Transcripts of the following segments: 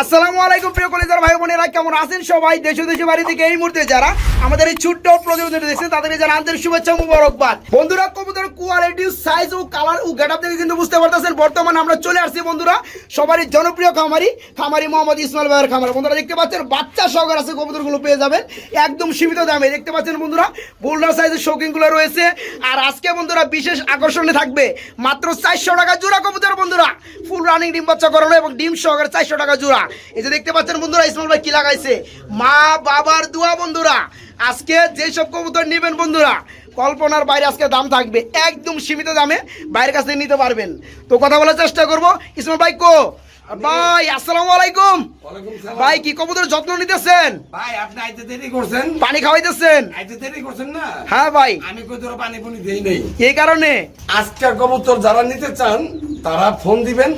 আসসালামু আলাইকুম, প্রিয় কলেজার ভাই বোনেরা, কেমন আছেন সবাই? দেশ দেশে বাড়ি থেকে এই মুহূর্তে যারা আমাদের এই ছোট্ট প্রতিবেদন দেখছেন, তাদেরকে জানা আন্তরিক শুভেচ্ছা মুবারকবাদ। বন্ধুরা কবুতর কোয়ালিটি সাইজ ও কালার ও গেটআপ থেকে কিন্তু বুঝতে পারতেছেন, বর্তমানে আমরা চলে আসছি, বন্ধুরা, সবারই জনপ্রিয় খামারি খামারি মোহাম্মদ ইসমাইল ভাইয়ের খামার। বন্ধুরা, দেখতে পাচ্ছেন, বাচ্চা সহকার আছে কবুতরগুলো পেয়ে যাবেন, একদম সীমিত দামে। দেখতে পাচ্ছেন, বন্ধুরা, বোল্ডার সাইজের শৌখিনগুলো রয়েছে। আর আজকে, বন্ধুরা, বিশেষ আকর্ষণে থাকবে মাত্র চারশো টাকা জোড়া কবুতর, বন্ধুরা। ফুল রানিং ডিম বাচ্চা করানো এবং ডিম সহকারে চারশো টাকা জোড়া। এই যে দেখতে পাচ্ছেন বন্ধুরা ইসমাইল ভাই কি লাগাইছে? মা বাবার দোয়া বন্ধুরা আজকে যেসব কবুতর নেবেন বন্ধুরা কল্পনার বাইরে আজকে দাম থাকবে একদম সীমিত দামে বাইরের কাছ নিতে পারবেন। তো কথা বলার চেষ্টা করব। ইসমাইল ভাই কো? ভাই আসসালামু আলাইকুম। ভাই কি কবুতর যত্ন নিতেছেন? ভাই আপনি আইতে দেরি করছেন? পানি খাওয়াইতেছেন? আইতে দেরি করছেন না? হ্যাঁ ভাই। আমি কই তোর পানি পুনি দেই নেই? এই কারণে। আজকের কবুতর যারা নিতে চান তারা ফোন দিবেন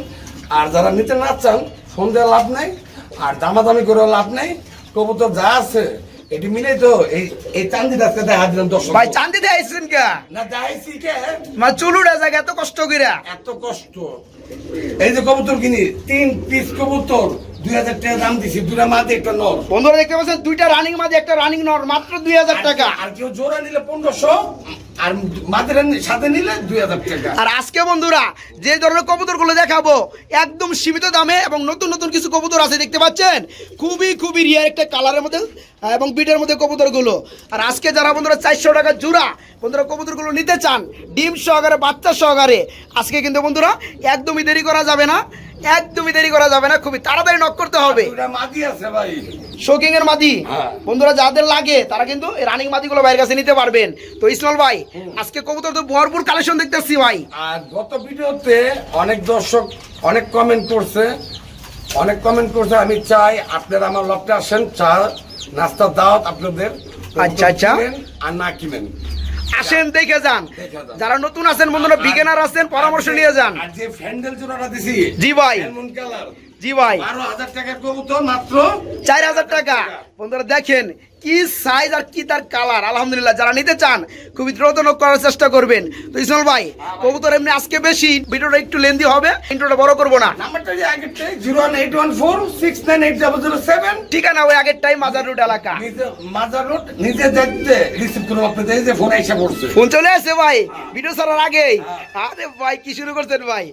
আর যারা নিতে না চান ফোন দেওয়া লাভ নাই আর দামাদামি করে লাভ নাই। কবুতর যা আছে এটি মিলে তো এই এই চান্দিটা আজকে দেখা দিলাম দর্শক। ভাই চান্দিতে আইসেন কে? না যাইছি কে? মা চুলুড়া জায়গা এত কষ্ট কইরা। এত কষ্ট। এই যে কবুতর কিনি তিন পিস কবুতর দুই হাজার টাকা দাম দিছি দুটা মাঝে একটা নর। বন্ধুরা দেখতে পাচ্ছেন দুইটা রানিং মাঝে একটা রানিং নর মাত্র দুই হাজার টাকা। আর কেউ জোড়া নিলে পনেরোশো? আর সাথে নিলে আর আজকে বন্ধুরা, যে ধরনের দেখাবো, একদম সীমিত দামে এবং নতুন নতুন কিছু কবুতর আছে, দেখতে পাচ্ছেন? খুবই খুবই একটা কালারের এবং বিটের মধ্যে আর আজকে যারা বন্ধুরা চারশো বন্ধুরা নিতে চান, ডিম সহকারে, বাচ্চা সহকারে, আজকে কিন্তু বন্ধুরা একদমই দেরি করা যাবে না। একদমই দেরি করা যাবে না খুবই তাড়াতাড়ি নক করতে হবে। মাদি আছে ভাই। শোকিং এর মাদি। হ্যাঁ। বন্ধুরা যাদের লাগে তারা কিন্তু রানিং মাদিগুলো বাইরের কাছে নিতে পারবেন। তো ইসমাল ভাই আজকে কবুতর তো ভরপুর কালেকশন দেখতেছি ভাই। আর গত ভিডিওতে অনেক দর্শক অনেক কমেন্ট করছে। অনেক কমেন্ট করছে আমি চাই আপনারা আমার লপটে আসেন চা নাস্তার দাওয়াত আপনাদের। আচ্ছা, আচ্ছা। আর না কিনেন। আসেন দেখে যান। যারা নতুন আছেন বন্ধুরা বিজ্ঞানার আছেন পরামর্শ নিয়ে যান। জি ভাই। জি ভাই। বারো হাজার টাকার কবুতর মাত্র চার হাজার টাকা। বন্ধুরা দেখেন কি সাইজ আর কি তার কালার আলহামদুলিল্লাহ যারা নিতে চান খুবই দ্রুত নোক করার চেষ্টা করবেন। তো ইসমাল ভাই কবুতর এমনি আজকে বেশি ভিডিওটা একটু লেন্দি হবে ইন্ট্রোটা বড় করব না। ঠিকানা ওই আগের টাইম মাজার রোড এলাকা। মাজার রোড নিজে দেখতে রিসিভ করব আপনাদের যে ফোন এসে পড়ছে। ফোন চলে আসে ভাই ভিডিও ছাড়ার আগেই। আরে ভাই কি শুরু করছেন ভাই?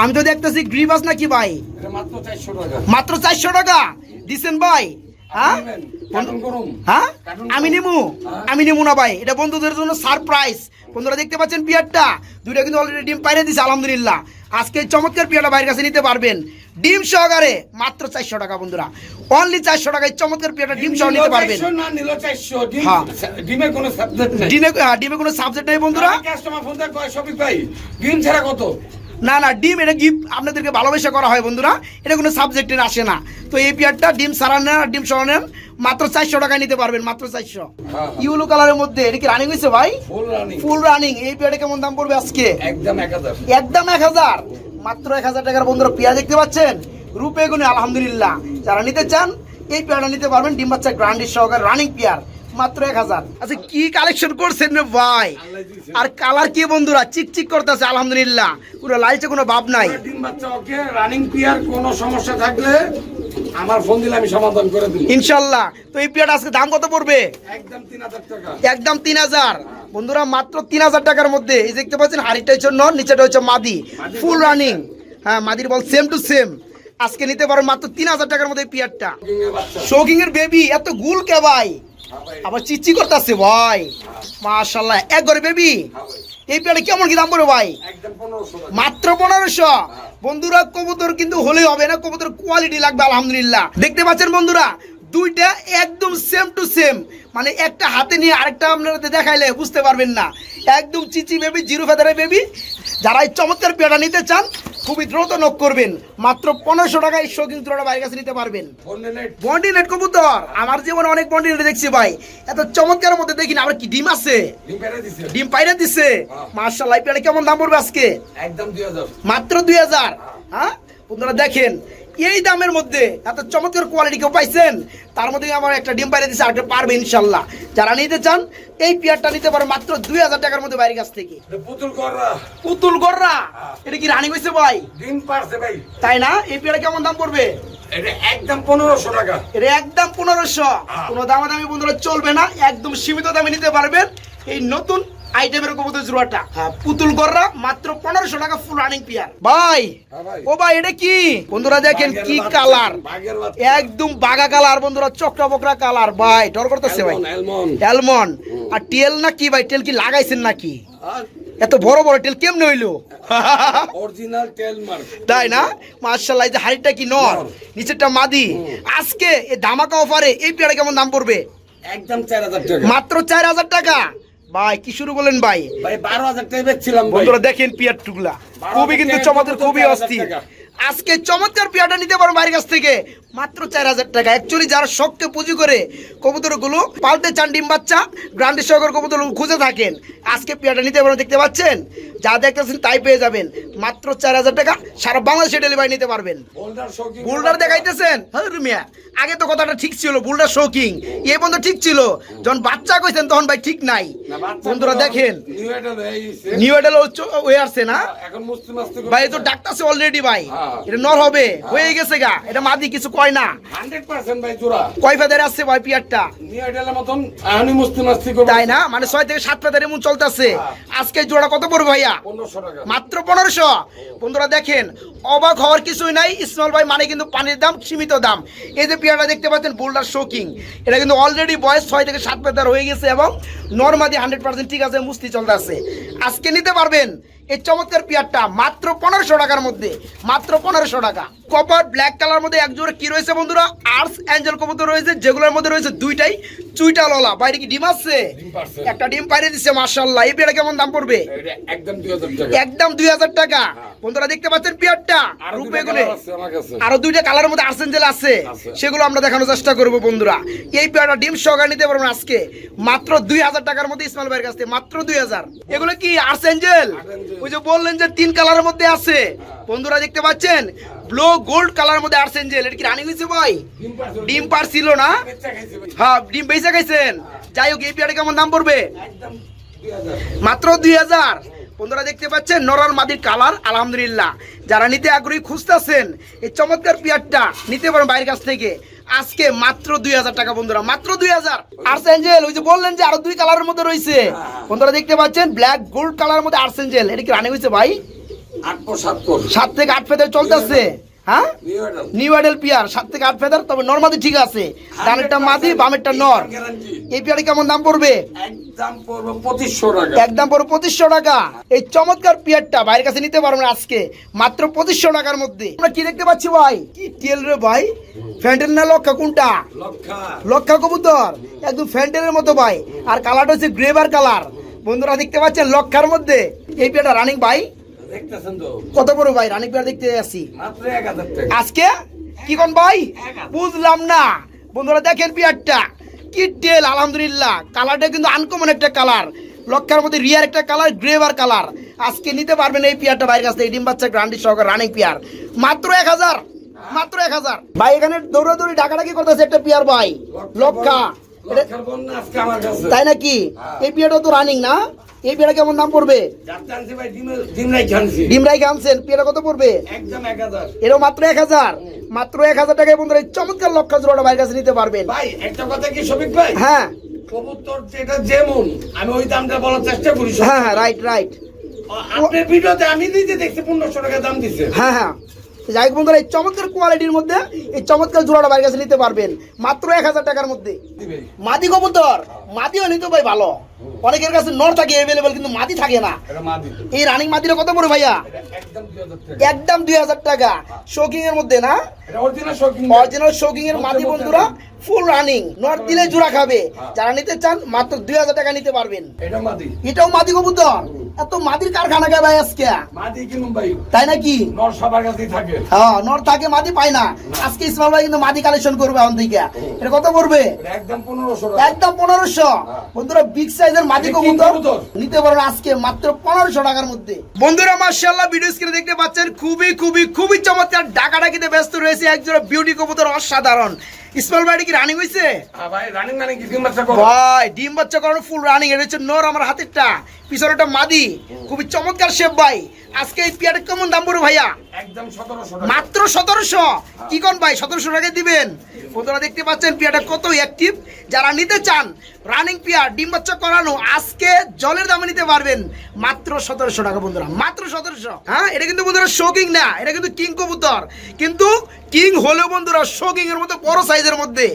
আমি তো দেখতেছি গ্রিবাস নাকি ভাই? মাত্র চারশো টাকা। মাত্র চারশো টাকা? দিছেন ভাই? হ্যাঁ? হ্যাঁ? আমি করুন। নেব হ্যাঁ। আমি নেব না ভাই। এটা বন্ধুদের জন্য সারপ্রাইজ। বন্ধুরা দেখতে পাচ্ছেন পিয়ারটা? দুইটা কিন্তু অলরেডি ডিম পাইরে দিছে আলহামদুলিল্লাহ। আজকে চমৎকার পিয়ারটা বাইরের কাছে নিতে পারবেন। ডিম সহকারে মাত্র চারশো টাকা বন্ধুরা। অনলি চারশো টাকায় চমৎকার পিয়ারটা ডিম সহ নিতে পারবেন। ডিম হ্যাঁ। কোনো সাবজেক্ট নেই। ডিমে হ্যাঁ, ডিমে কোনো সাবজেক্ট নেই বন্ধুরা। কাস্টমার ফোন ডিম ছাড়া কত? না না ডিম এটা গিফট আপনাদেরকে ভালোবাসা করা হয় বন্ধুরা। এটা কোনো সাবজেক্টে আসে না। তো এই পিয়ারটা ডিম সারা নেন আর ডিম সহ নেন মাত্র চারশো টাকায় নিতে পারবেন মাত্র চারশো। হ্যাঁ। ইউলো কালারের মধ্যে এটা কি রানিং হয়েছে ভাই? ফুল রানিং এই পিয়ারটা কেমন দাম পড়বে আজকে? একদম এক হাজার। একদম এক হাজার। মাত্র এক হাজার টাকার বন্ধুরা পেয়ার দেখতে পাচ্ছেন? রূপে গুণে আলহামদুলিল্লাহ। যারা নিতে চান এই পেয়ারটা নিতে পারবেন। ডিম বাচ্চা গ্রান্ডির সহকারে রানিং পেয়ার। মাত্র এক হাজার। আচ্ছা কি কালেকশন করছেন রে ভাই? আর কালার কি বন্ধুরা? চিকচিক করতেছে আলহামদুলিল্লাহ। পুরো লালচে কোনো ভাব নাই। রানিং পিয়ার কোনো সমস্যা থাকলে আমার ফোন দিলে আমি সমাধান করে তো এই আজকে দাম কত পড়বে? একদম টাকা। বন্ধুরা মাত্র তিন হাজার টাকার মধ্যে এই দেখতে পাচ্ছেন হাড়িটা হচ্ছে নিচেটা হচ্ছে মাদি। ফুল রানিং হ্যাঁ মাদির বল সেম টু সেম আজকে নিতে পারো মাত্র তিন হাজার টাকার মধ্যে এই পিয়ারটা শৌকিং এর বেবি এত গুল কে ভাই? আবার চিচি করতেছে ভাই। মাশাল্লাহ এক বেবি এই পেয়ারে কেমন কি দাম পড়বে ভাই? মাত্র পনেরোশো। বন্ধুরা, কবুতর কিন্তু হলেই হবে না, কবুতর কোয়ালিটি লাগবে, আলহামদুলিল্লাহ। দেখতে পাচ্ছেন বন্ধুরা, দুইটা একদম সেম টু সেম মানে একটা হাতে নিয়ে আরেকটা আপনারা দেখাইলে বুঝতে পারবেন না। একদম চিচি বেবি জিরো ফেদারে বেবি যারা এই চমৎকার পেয়ারা নিতে চান খুবই দ্রুত নক করবেন। মাত্র পনেরোশো টাকায় শৌখিন কিন্তু বাইরের কাছে নিতে পারবেন। বন্ডি নেট কবুতর! আমার জীবনে অনেক বন্ডি নেট দেখছি ভাই। এত চমৎকারের মধ্যে দেখিনি আবার কি ডিম আছে? ডিম পাইরা দিছে। দিছে। মার্শাল্লাহ কেমন দাম পড়বে আজকে? একদম দুই হাজার। মাত্র দুই হাজার। হ্যাঁ? বন্ধুরা দেখেন এই দামের মধ্যে এত চমৎকার কোয়ালিটি কেউ পাইছেন? তার মধ্যে আমার একটা ডিম বাইরে দিচ্ছে আরেকটা পারবে ইনশাল্লাহ। যারা নিতে চান এই পেয়ারটা নিতে পারে মাত্র দুই হাজার টাকার মধ্যে বাইরের কাছ থেকে। পুতুল কররা পুতুল গররা? এটা কি রানিং হয়েছে ভাই? ডিম পারছে ভাই। তাই না? এই পেয়ারটা কেমন দাম পড়বে? একদম পনেরোশো টাকা। এটা একদম পনেরোশো। কোনো দামাদামি বন্ধুরা চলবে না একদম সীমিত দামে নিতে পারবেন। এই নতুন আইটেমের কবুতর জোড়াটা। পুতুল গররা মাত্র পনেরোশো টাকা ফুল রানিং পেয়ার ভাই ও ভাই এটা কি? বন্ধুরা দেখেন কি কালার একদম বাগা কালার বন্ধুরা চকরা বকরা কালার ভাই ডর করতেছে ভাই। অ্যালমন্ড আর টেল না কি ভাই? টেল কি লাগাইছেন নাকি? এত বড় বড় টেল কেমনে হইল? অরিজিনাল টেল মার্ক তাই না? মার্শাল্লাহ এই যে হাড়িটা কি নর? নর। নিচেরটা মাদি। আজকে এই ধামাকা অফারে এই পেয়ারা কেমন দাম পড়বে? একদম চার হাজার টাকা। মাত্র চার হাজার টাকা। ভাই কি শুরু করলেন ভাই? ভাই বারো হাজার টাকা বেচছিলাম বন্ধুরা দেখেন পিয়ার টুকলা। খুবই কিন্তু চমৎকার খুবই অস্থির। আজকে চমৎকার পিয়াটা নিতে পারো বাইরের কাছ থেকে। মাত্র চার হাজার টাকা। অ্যাকচুয়ালি যারা শখকে পুঁজি করে কবুতরগুলো পালতে চান ডিম বাচ্চা গ্রান্ডি সহকার কবুতর খুঁজে থাকেন। আজকে পিয়াটা নিতে পারো দেখতে পাচ্ছেন? যা দেখতেছেন তাই পেয়ে যাবেন। মাত্র চার হাজার টাকা সারা বাংলাদেশে ডেলিভারি নিতে পারবেন। বোল্ডার দেখাইতেছেন? হ্যাঁ রুমিয়া আগে তো কথাটা ঠিক ছিল বুলডার শৌকিং এ বন্ধু ঠিক ছিল। যখন বাচ্চা কইছেন তখন ভাই ঠিক নাই। বন্ধুরা দেখেন। নিউ এডাল হয়ে হয়ে আসছে না? মাস্তি ভাই তো ডাক্তারছে অলরেডি ভাই। হ্যাঁ। এটা নর হবে। হয়ে। গেছে গা। এটা মাদি কিছু কয় না। কয় ফেদারে আসছে ভাই পিয়ারটা? তাই না? মানে ছয় থেকে সাত ফেদারে এমন চলতেছে। আজকে জোড়া কত পড়বে ভাইয়া? মাত্র পনেরোশো। বন্ধুরা দেখেন, অবাক হওয়ার কিছুই নাই। ইসমাল ভাই মানে কিন্তু পানির দাম, সীমিত দাম। এই যে পেয়ারা দেখতে পাচ্ছেন, বোল্ডার শোকিং এটা কিন্তু অলরেডি বয়স ছয় থেকে সাত পেতার হয়ে গেছে এবং নর্মাদি হান্ড্রেড পার্সেন্ট ঠিক আছে মুস্তি চলতে আছে আজকে নিতে পারবেন। এই চমৎকার পেয়ারটা মাত্র পনেরোশো টাকার মধ্যে মাত্র পনেরোশো টাকা। কপার ব্ল্যাক কালার মধ্যে এক জোড়া কি রয়েছে বন্ধুরা? আর্টস অ্যাঞ্জেল কবুতর রয়েছে যেগুলোর মধ্যে রয়েছে দুইটাই। চুইটা ললা বাইরে কি ডিম পারছে। একটা ডিম পাইরে দিচ্ছে মার্শাল্লাহ এই পেয়ারা কেমন দাম পড়বে? একদম দুই হাজার টাকা। টাকা। বন্ধুরা দেখতে পাচ্ছেন পিয়ারটা? আরও রূপে দুইটা গুলে। আরও দুইটা কালারের মধ্যে আর্সেঞ্জেল আছে। আছে। সেগুলো আমরা দেখানোর চেষ্টা করব বন্ধুরা। এই পেয়ারটা ডিম সহকারে নিতে পারবেন আজকে। মাত্র দুই হাজার টাকার মধ্যে ইসমাইল ভাইয়ের কাছ থেকে মাত্র দুই হাজার। এগুলো কি আর্সেঞ্জেল আর্সেঞ্জেল। ওই যে বললেন যে তিন কালারের মধ্যে আছে। বন্ধুরা দেখতে পাচ্ছেন? ব্লু, গোল্ড কালার মধ্যে আর্সেঞ্জেল এটা কি রানিং হয়েছে ভাই? ডিম পার ছিল না? হ্যাঁ ডিম বেঁচে গেছেন। যাই হোক এই পেয়ারটা কেমন দাম পড়বে। মাত্র দুই হাজার। বন্ধুরা দেখতে পাচ্ছেন নরার মাদির কালার, আলহামদুলিল্লাহ। যারা নিতে আগ্রহী খুঁজতেছেন, এই চমৎকার পিয়ারটা নিতে পারেন বাইরের কাছ থেকে। আজকে মাত্র দুই হাজার টাকা বন্ধুরা মাত্র দুই হাজার। আর্স এঞ্জেল ওই যে বললেন যে আরও দুই কালারের মধ্যে রয়েছে। বন্ধুরা দেখতে পাচ্ছেন ব্ল্যাক গোল্ড কালারের মধ্যে আর্স এঞ্জেল এটা কি রানি হয়েছে ভাই? সাত থেকে আট ফেদের চলতেছে। হ্যাঁ? নিউ এডাল। আইডেল পিয়ার সাত থেকে আট ফেদার তবে নর্মাদি ঠিক আছে। ডানেরটা মাদি বামেরটা নর। Guarantee। এই পিয়ারে কেমন দাম পড়বে? একদম পড়বে পঁচিশশো টাকা। এই চমৎকার পিয়ারটা বাইরের কাছে নিতে পারবেন আজকে মাত্র পঁচিশশো টাকার মধ্যে। আমরা কি দেখতে পাচ্ছি ভাই? কি রে ভাই? ফ্যান্টেল না লক্ষা কোনটা? লক্ষা কবুতর। একদম ফ্যান্টেলের মতো ভাই। আর কালারটা হচ্ছে গ্রেভার কালার বন্ধুরা দেখতে পাচ্ছেন লক্ষার মধ্যে। এই পিয়ারটা রানিং ভাই। কত বড় ভাই? রানিং পিয়ার দেখতে আসি আজকে? কি কোন ভাই? বুঝলাম না। বন্ধুরা দেখেন পিয়ারটা কি টেল আলহামদুলিল্লাহ। কালারটা কিন্তু আনকমন একটা কালার লক্ষার মধ্যে রিয়ার একটা কালার গ্রেভার কালার আজকে নিতে পারবেন এই পিয়ারটা বাইরের কাছ থেকে ডিম বাচ্চা গ্রান্ডি সহকার রানিং পিয়ার মাত্র এক হাজার। মাত্র এক হাজার। ভাই এখানে দৌড়াদৌড়ি ডাকাডাকি করতেছে একটা পিয়ার ভাই। লক্ষা এটা- লক্ষার বন্যা আজকে আমার কাছে। তাই নাকি? এই পিয়ারটা তো রানিং না? এই পিয়ারটা কেমন দাম পড়বে? ডিম রাই আনছেন কত পড়বে? এরও মাত্র এক হাজার। মাত্র এক হাজার টাকায় বন্ধুরা এই চমৎকার লক্ষা জোড়াটা বাইরের কাছে নিতে পারবেন। ভাই একটা কথা কি শফিক ভাই? হ্যাঁ। কবুতর যেটা যেমন আমি ওই দামটা বলার চেষ্টা করি হ্যাঁ হ্যাঁ রাইট রাইট আপনার ভিডিওতে আমি নিজে দেখছি পনেরোশো টাকা দাম দিচ্ছে হ্যাঁ হ্যাঁ। যাই হোক বন্ধুরা এই চমৎকার কোয়ালিটির মধ্যে এই চমৎকার জোড়াটা বাইরের কাছে নিতে পারবেন। মাত্র এক হাজার টাকার মধ্যে। মাদি কবুতর মাদিও নিতে ভাই ভালো। অনেকের কাছে নর থাকে অ্যাভেলেবেল কিন্তু মাদি থাকে না। এই রানিং মাদিটা কত পড়ে ভাইয়া? একদম দুই হাজার টাকা। শোকিং এর মধ্যে না? অরিজিনাল শোকিং এর মাদি বন্ধুরা ফুল রানিং নর দিলে জোড়া খাবে। যারা নিতে চান মাত্র দুই হাজার টাকা নিতে পারবেন। এটাও মাদি। কবুতর। এত মাদির কারখানা গে ভাই আজকে? তাই নাকি? নর সবার কাছেই থাকে। হ্যাঁ নর থাকে মাদি পায় না। আজকে ইসমাল ভাই কিন্তু মাদি কালেকশন করবে এখন থেকে। এটা কত করবে একদম পনেরোশো একদম পনেরোশো। বন্ধুরা বিগ সাইজের মাদি কবুতর। নিতে পারেন আজকে মাত্র পনেরোশো টাকার মধ্যে। বন্ধুরা মার্শাল্লাহ ভিডিও স্ক্রিনে দেখতে পাচ্ছেন খুবই খুবই খুবই চমৎকার ডাকাডাকিতে ব্যস্ত রয়েছে একজোড়া বিউটি কবুতর অসাধারণ। ইসমাল ভাই কি রানিং হইছে? হ্যাঁ ভাই রানিং রানিং কি ডিম বাচ্চা করো? ভাই ডিম বাচ্চা করানো ফুল রানিং এটা হচ্ছে নর আমার হাতেরটা। পিছনেটা মাদি। খুবই চমৎকার শেপ ভাই। আজকে এই পিয়াটা কেমন দাম পড়বে ভাইয়া? একদম সতেরোশো মাত্র সতেরোশো? কি কোন ভাই সতেরোশো টাকা দিবেন? বন্ধুরা দেখতে পাচ্ছেন পিয়াটা কত অ্যাক্টিভ যারা নিতে চান রানিং পিয়া ডিম বাচ্চা করানো আজকে জলের দামে নিতে পারবেন। মাত্র সতেরোশো টাকা বন্ধুরা মাত্র সতেরোশো। হ্যাঁ এটা কিন্তু বন্ধুরা শোকিং না এটা কিন্তু কিং কবুতর। কিন্তু কিং হলেও বন্ধুরা শোকিং এর মতো বড় সাইজের মধ্যে।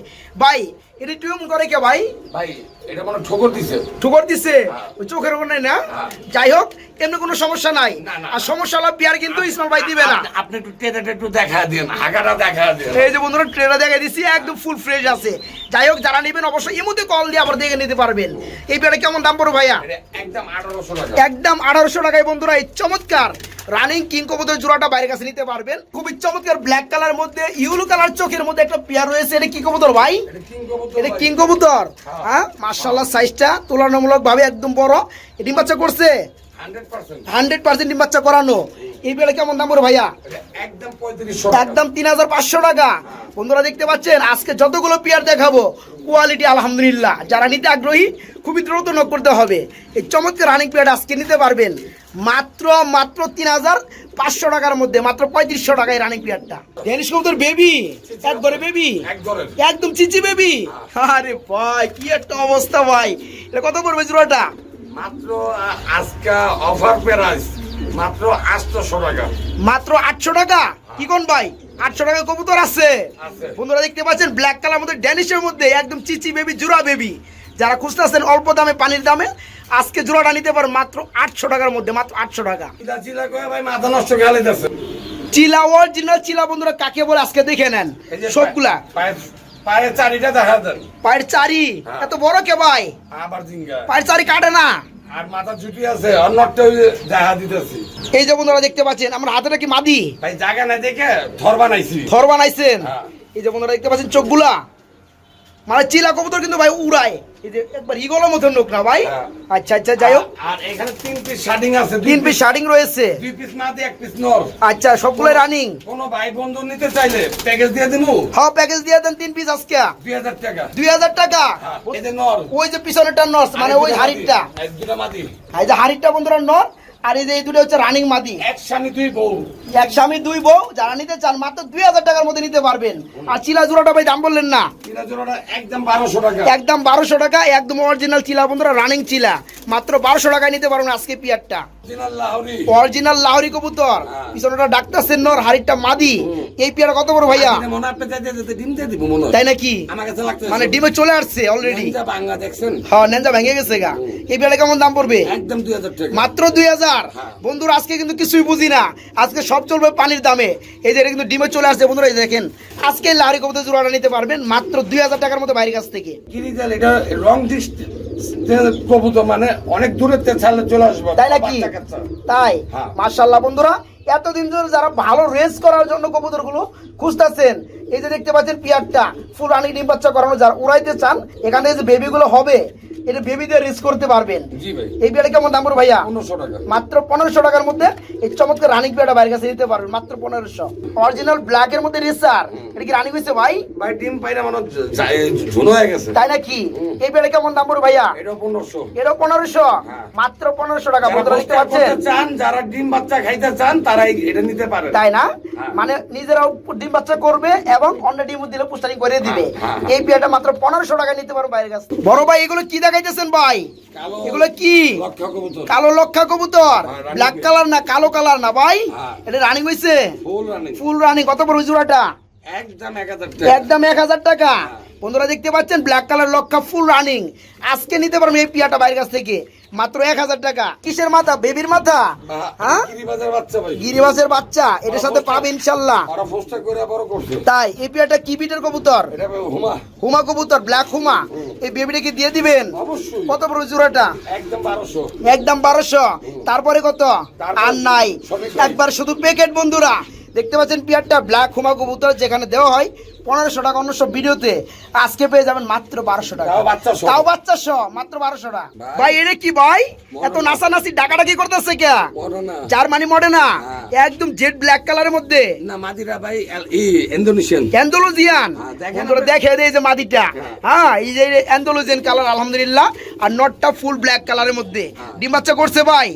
ভাই এটা টিউম করে কে ভাই? ভাই এটা মনে ঠোকর দিছে। ঠুকর দিছে? ওই চোখের না? হ্যাঁ। যাই হোক এমনি কোনো সমস্যা নাই। আর সমস্যা হলো বিয়ার কিন্তু ইসমাল ভাই দিবে না। আপনি- আপনি একটু টেটাটা একটু দেখা দেন হাগাটা দেখা দেন। এই যে বন্ধুরা ট্রেনে দেখে দিচ্ছি একদম ফুল ফ্রেশ আছে। যাই হোক যারা নেবেন অবশ্যই কল দিয়ে আবার দেখে নিতে পারবেন। এই কেমন দাম পড়ো ভাইয়া? একদম আঠারোশো টাকা। একদম আঠারোশো টাকায় বন্ধুরা এই চমৎকার। রানিং কিং কবুতর জোড়াটা বাইরের কাছে নিতে পারবেন। খুবই চমৎকার ব্ল্যাক কালার মধ্যে ইউলো কালার চোখের মধ্যে একটা পেয়ার রয়েছে। এটা কি কবুতর ভাই? এটা কিং কবুতর এটা। হ্যাঁ মার্শাল্লাহ সাইজটা তুলনামূলক ভাবে একদম বড়। এ ডিম বাচ্চা করছে? 100% হান্ড্রেড পার্সেন্ট ডিম বাচ্চা করানো। এই বেলা কেমন দাম ভাইয়া? একদম একদম তিন হাজার পাঁচশো টাকা। বন্ধুরা দেখতে পাচ্ছেন আজকে যতগুলো পেয়ার দেখাবো কোয়ালিটি আলহামদুলিল্লাহ। যারা নিতে আগ্রহী খুবই দ্রুত নক করতে হবে। এই চমৎকার রানিং পেয়ার আজকে নিতে পারবেন। মাত্র মাত্র তিন হাজার পাঁচশো টাকার মধ্যে মাত্র পঁয়ত্রিশশো টাকায় রানিং পেয়ারটা ডেনিশ কবুতর বেবি একবারে বেবি একদম চিচি বেবি আরে ভাই কি একটা অবস্থা ভাই। এটা কত পড়বে জোড়াটা? মাত্র আজকে অফার প্রাইস মাত্র আটশোশো টাকা। মাত্র আটশো টাকা? কি কোন ভাই? আটশো টাকা কবুতর আছে। আছে। বন্ধুরা দেখতে পাচ্ছেন ব্ল্যাক কালার মধ্যে ড্যানিশের মধ্যে একদম চিচি বেবি জোড়া বেবি যারা খুঁজতেছেন অল্প দামে পানির দামে আজকে জোড়াটা নিতে পারেন মাত্র আটশো টাকার মধ্যে মাত্র আটশো টাকা। মাথা নষ্ট গালি চিলা অরিজিনাল চিলা বন্ধুরা কাকে বলে আজকে দেখে নেন? সবগুলা। চারিটা দেখা দেন। পায়ের চারি হ্যাঁ। এত বড় কে ভাই? আবার জিঙ্গা। পায়ের চারি কাটে না। আর মাথা ছুটি আছে অন্যটা দেখা দিতেছি। এই যে বন্ধুরা দেখতে পাচ্ছেন আমার হাতেটা কি মাদি? ভাই জায়গা না দেখে থর বানাইছি। থর বানাইছেন? হ্যাঁ। এই যে বন্ধুরা দেখতে পাচ্ছেন চোখগুলা? মানে চিলা কবুতর কিন্তু ভাই উড়ায়। এই যে একবার ইগলের মতন লোক না ভাই। হ্যাঁ। আচ্ছা আচ্ছা যাই হোক। আর এখানে তিন পিস শার্টিং আছে তিন পিস শার্টিং রয়েছে। দুই পিস না দিয়ে এক পিস নর। আচ্ছা সবগুলো রানিং কোনো ভাই বন্ধু নিতে চাইলে প্যাকেজ দিয়ে দিমু? হ্যাঁ প্যাকেজ দিয়ে দেন তিন পিস আজকে। দুই হাজার টাকা। হ্যাঁ, এই যে নর। ওই যে পিছনেরটা মানে ওই দুটো হাড়িটা মাদি, এই দুটো মাদি। এই যে হাড়িটা বন্ধুরা নর আর এই যে এই দুটো হচ্ছে রানিং মাদি। এক স্বামী দুই বউ। এক স্বামী দুই বউ যারা নিতে চান মাত্র দুই হাজার টাকার মধ্যে নিতে পারবেন। আর চিলা জোড়াটা ভাই দাম বললেন না? তিন জোড়াটা একদম বারোশো টাকা। একদম বারোশো টাকা একদম অরিজিনাল চিলা বন্ধুরা রানিং চিলা। মাত্র বারোশো টাকায় নিতে পারবেন আজকে পিয়ারটা। অরিজিনাল লাহরি। কবুতর। হ্যাঁ। পিছনেটা ডাক্তার সেন্নর হাড়িটা মাদি। এই পেয়ারা কত বড় ভাইয়া। তাই নাকি? মানে ডিমে চলে আসছে অলরেডি হ্যাঁ নেঞ্জা ভেঙে গেছে গা। এই পেয়ারা কেমন দাম পড়বে? একদম দুই হাজার মাত্র দুই হাজার। হ্যাঁ। বন্ধুরা আজকে কিন্তু কিছুই বুঝি না। আজকে সব চলবে পানির দামে। এই যে কিন্তু ডিমে চলে আসছে বন্ধুরা এই দেখেন। আজকে লাহরি কবুতর জোড়াটা নিতে পারবেন মাত্র দুই হাজার টাকার মতো বাইরের কাছ থেকে। এটা লং কবুতর মানে অনেক দূরের ছাড়লে চলে আসবে। তাই নাকি? তাই? হ্যাঁ। মার্শাল্লাহ বন্ধুরা এতদিন ধরে যারা ভালো রেস করার জন্য কবুতরগুলো খুঁজতেছেন এই যে দেখতে পাচ্ছেন পিয়ারটা ফুল রানি ডিম বাচ্চা করানো যারা উড়াইতে চান এখানে যে বেবি গুলো হবে এটা বেবি দিয়ে রেস করতে পারবেন। এই কেমন দাম পড়বে ভাইয়া? মাত্র পনেরোশো টাকার মধ্যে এই চমৎকার রানিং পেয়ারটা বাইরের কাছে নিতে পারবেন মাত্র পনেরোশো। অরিজিনাল ব্ল্যাক এর মধ্যে রেসার এটা কি রানিং হয়েছে ভাই? ভাই ডিম পাইনা মানে ঝুনো হয়ে গেছে। তাই নাকি? এই কেমন দাম পড়বে ভাইয়া? এটা পনেরোশো। হ্যাঁ। মাত্র পনেরোশো টাকা যারা বন্ধুরা দেখতে পাচ্ছেন? চান যারা ডিম বাচ্চা খাইতে চান তারা এটা নিতে পারে তাই না? হ্যাঁ। মানে নিজেরাও ডিম বাচ্চা করবে এবং অন্য ডিম দিলে পুস্টারিং করে দিবে। হ্যাঁ। এই পেয়ারটা মাত্র পনেরোশো টাকা নিতে পারো বাইরের কাছে বড় ভাই এগুলো কি দেখাইতেছেন ভাই? এগুলো কি? কবুতর। কালো লক্ষা কবুতর? হ্যাঁ, ব্ল্যাক কালার না কালো কালার না ভাই? হ্যাঁ। এটা রানিং হয়েছে ফুল রানিং কত বড় জোড়াটা? একদম এক হাজার টাকা। একদম এক হাজার টাকা। বন্ধুরা দেখতে পাচ্ছেন ব্ল্যাক কালার লক্ষা ফুল রানিং আজকে নিতে পারবেন এই পিয়াটা বাইরের কাছ থেকে। মাত্র এক হাজার টাকা। কিসের মাথা? বেবির মাথা? হ্যাঁ? গিরিবাসের বাচ্চা এটার সাথে পাবে ইনশাল্লাহ। তাই এই পেয়ারটা কি বিটের কবুতর? হুমা। কবুতর ব্ল্যাক হুমা। এই বেবিটা কি দিয়ে দিবেন? কত বড় জোড়াটা? একদম বারোশো। তারপরে কত? আর নাই। একবার শুধু প্যাকেট বন্ধুরা। দেখতে পাচ্ছেন পিয়ারটা ব্ল্যাক হুমা কবুতর যেখানে দেওয়া হয় পনেরোশো টাকা অন্য সব ভিডিওতে আজকে পেয়ে যাবেন মাত্র বারোশো টাকা। তাও বাচ্চা সহ। মাত্র বারোশো টাকা। ভাই। এটা কি ভাই? এত নাচানাচি ডাকাটা কি? করতেছে কে জার্মানি মডে না। হ্যাঁ। একদম জেড ব্ল্যাক কালারের মধ্যে। না মাদিরা ভাই ইন্দোনেশিয়ান। অ্যান্ডোলজিয়ান। হ্যাঁ, বন্ধুরা দেখে দেয় যে মাদিটা। হ্যাঁ। হ্যাঁ এই যে অ্যান্ডোলজিয়ান কালার আলহামদুলিল্লাহ। আর নটটা ফুল ব্ল্যাক কালারের মধ্যে। ডিম বাচ্চা করছে ভাই।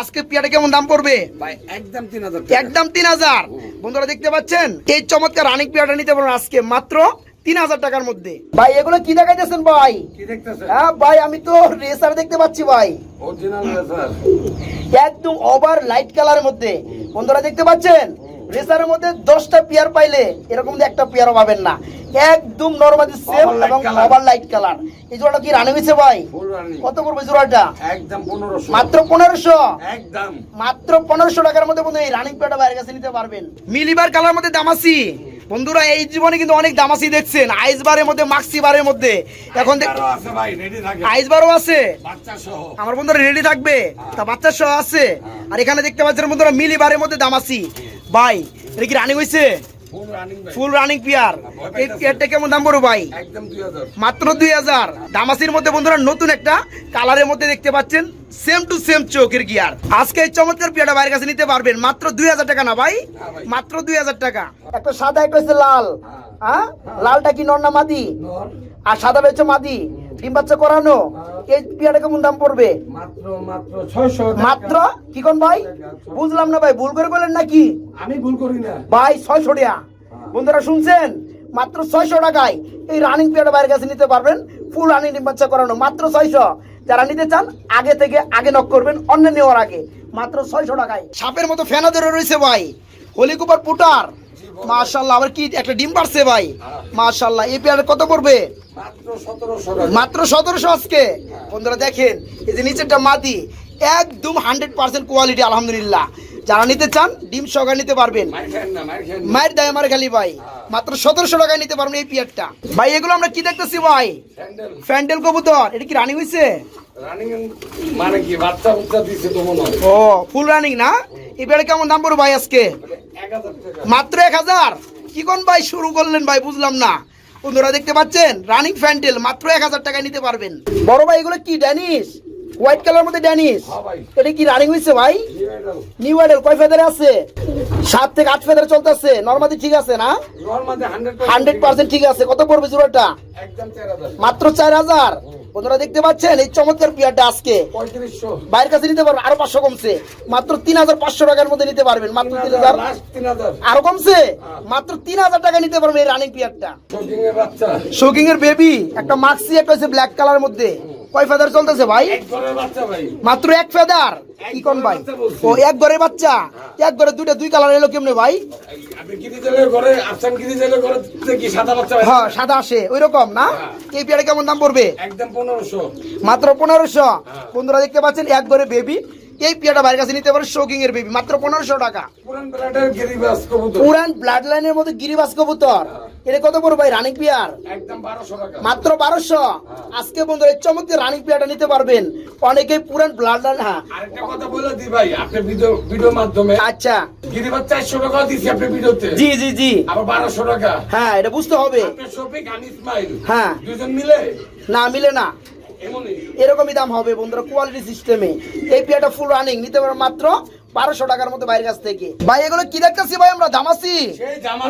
আজকে পিয়াটা কেমন দাম পড়বে? ভাই একদম তিন হাজার একদম তিন হাজার। বন্ধুরা দেখতে পাচ্ছেন? এই চমৎকার রানিক পিয়াটা নিতে পারবেন। আজকে মাত্র তিন হাজার টাকার মধ্যে। ভাই এগুলো কি দেখাইতেছেন ভাই? হ্যাঁ ভাই আমি তো রেসার দেখতে পাচ্ছি ভাই। একদম ওভার লাইট কালারের মধ্যে। বন্ধুরা দেখতে পাচ্ছেন? রেসারের মধ্যে দশটা পেয়ার পাইলে এরকম একটা পেয়ারও পাবেন না। একদম নর্মালি সেম এবং ওভার লাইট কালার এই জোড়াটা কি রানি হয়েছে ভাই? কত পড়বে জোড়াটা? একদম পনেরোশো। মাত্র পনেরোশো? একদম। মাত্র পনেরোশো টাকার মধ্যে বন্ধু এই রানিং পেয়ারটা বাইরের কাছে নিতে পারবেন। মিলিবার কালার মধ্যে দামাসি বন্ধুরা এই জীবনে কিন্তু অনেক দামাসি দেখছেন। আইস বারের মধ্যে মাক্সি বারের মধ্যে। এখন দেখ আরও আছে আমার বন্ধুরা রেডি থাকবে। তা বাচ্চা সহ আছে। আর এখানে দেখতে পাচ্ছেন বন্ধুরা মিলি বারের মধ্যে দামাসি। ভাই এটা কি রানিং হয়েছে ফুল রানিং ভাই ফুল রানিং পিয়ার এই পিয়ারটা কেমন দাম পড়ো ভাই? মাত্র দুই হাজার। দামাসির মধ্যে বন্ধুরা নতুন একটা কালারের মধ্যে দেখতে পাচ্ছেন। সেম টু সেম চোখের গিয়ার আজকে এই চমৎকার পিয়াটা বাইরের কাছে নিতে পারবেন। মাত্র দুই হাজার টাকা না ভাই। মাত্র দুই হাজার টাকা। একটা সাদা একটা হচ্ছে লাল। হ্যাঁ। লালটা কি নর না মাদি? আর সাদা হচ্ছে মাদি? ডিম বাচ্চা করানো? এই পিয়াটা কেমন দাম পড়বে? মাত্র কি কোন ভাই? বুঝলাম না ভাই ভুল করে বলেন নাকি? আমি ভুল করি না। ভাই ছয়শো টাকা। বন্ধুরা শুনছেন? মাত্র ছয়শো টাকায় এই রানিং পিরিয়ড বাইরের কাছে নিতে পারবেন ফুল রানিং ডিম বাচ্চা করানো। মাত্র ছয়শো। যারা নিতে চান আগে থেকে আগে নক করবেন অন্য নেওয়ার আগে। মাত্র ছয়শো টাকায়। সাপের মতো ফেনা ধরে রয়েছে ভাই। হোলি কুপার পুটার। মাশাল্লাহ আবার কি একটা ডিম পারছে ভাই? মাশাল্লাহ এই পেয়ার কত পড়বে? মাত্র সতেরোশো টাকা। মাত্র সতেরোশো আজকে? বন্ধুরা দেখেন এই যে নিচেরটা মাদি একদম হান্ড্রেড পার্সেন্ট কোয়ালিটি আলহামদুলিল্লাহ। যারা নিতে চান ডিম সহকারে নিতে পারবেন। মায়ের দায় আমার খালি ভাই। মাত্র সতেরোশো টাকায় নিতে পারবেন এই পিয়ারটা। ভাই এগুলো আমরা কি দেখতেছি ভাই? ফ্যান্ডেল কবুতর। এটা কি রানিং হয়েছে মানে কি বাচ্চা বাচ্চা দিছে তো মনে হয়। ও ফুল রানিং না? পেয়ারে কেমন দাম পড়বে ভাই আজকে? মাত্র এক হাজার? কি কোন ভাই শুরু করলেন ভাই বুঝলাম না। বন্ধুরা দেখতে পাচ্ছেন? রানিং ফ্যান্ডেল মাত্র এক হাজার টাকায় নিতে পারবেন। বড় ভাই এগুলো কি ড্যানিশ হোয়াইট কালার মধ্যে ড্যানিশ হ্যাঁ এটা কি রানিং হয়েছে ভাই? নিউ আইডল কয় ফেদারে আছে? সাত থেকে আট ফেদারে চলতেছে। নর্মালি ঠিক আছে না? হান্ড্রেড পার্সেন্ট ঠিক আছে। কত পড়বে জোড়াটা? মাত্র চার হাজার। বন্ধুরা দেখতে পাচ্ছেন এই চমৎকার পিয়ারটা আজকে। বাইরের কাছে নিতে পারবেন আরও পাঁচশো কমছে। মাত্র তিন হাজার পাঁচশো টাকার মধ্যে নিতে পারবেন। মাত্র তিন হাজার। আরও কমছে? মাত্র তিন হাজার টাকা নিতে পারবেন এই রানিং পিয়ারটা। এর শোকিং এর বেবি একটা মাক্সি একটা হচ্ছে ব্ল্যাক কালার মধ্যে। কয় ফেদার চলতেছে ভাই? মাত্র এক ফেদার? কি কোন ভাই? ও এক ঘরের বাচ্চা? এক ঘরে দুইটা দুই কালার এলো কেমনে ভাই? ঘরে ঘরে সাদা হ্যাঁ সাদা আসে ওই রকম না এই পিয়ারে কেমন দাম পড়বে? মাত্র পনেরোশো? বন্ধুরা দেখতে পাচ্ছেন এক ঘরে বেবি এই পিয়াটা বাইরের কাছে নিতে পারে শোকিং এর বেবি মাত্র পনেরোশো টাকা। পুরান ব্লাড লাইনের মধ্যে গিরিবাস কবুতর। এটা কত বড় ভাই রানিক পিয়ার? মাত্র বারোশো? আজকে বন্ধু এই চমৎকার রানিক নিতে পারবেন। অনেকেই পুরান ব্লাড হ্যাঁ। আরেকটা কথা বলে দি ভাই আপনি ভিডিও ভিডিওর মাধ্যমে আচ্ছা। গিরিবাস চারশো টাকা দিচ্ছি আপনি ভিডিওতে। জি জি জি। আবার বারোশো টাকা। হ্যাঁ এটা বুঝতে হবে। আপনি শফিক আমি ইসমাইল। হ্যাঁ। দুজন মিলে? না মিলে না। এরকমই দাম হবে বন্ধুরা কোয়ালিটি সিস্টেমে এই পিয়াটা ফুল রানিং নিতে পারবেন মাত্র বারোশো টাকার মধ্যে বাইরের কাছ থেকে। ভাই এগুলো কি দেখতেছি ভাই আমরা? দামাসি?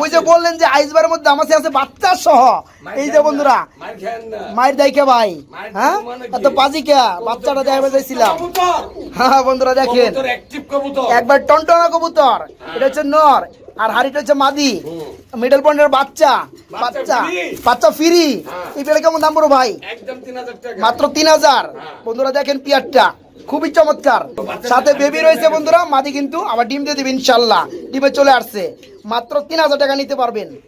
ওই যে বললেন যে আইসবারের মধ্যে দামাসি আছে বাচ্চা সহ। এই যে বন্ধুরা মায়ের দাইকে ভাই হ্যাঁ? মানে? এত পাজিকা বাচ্চাটা দেখা যাইছিলাম হ্যাঁ বন্ধুরা দেখেন। একবার টনটনা কবুতর এটা হচ্ছে নর আর হাড়িটা হচ্ছে মাদি। মিডল পয়েন্টের বাচ্চা। বাচ্চা বাচ্চা। ফ্রি। হ্যাঁ। এই পেলে কেমন দাম পড়ো ভাই? মাত্র তিন হাজার। বন্ধুরা দেখেন পিয়ারটা। খুবই চমৎকার। সাথে বেবি রয়েছে বন্ধুরা, মাদি কিন্তু আবার ডিম দিয়ে দিবে ইনশাল্লাহ। ডিমে চলে আসছে। মাত্র তিন হাজার টাকা নিতে পারবেন।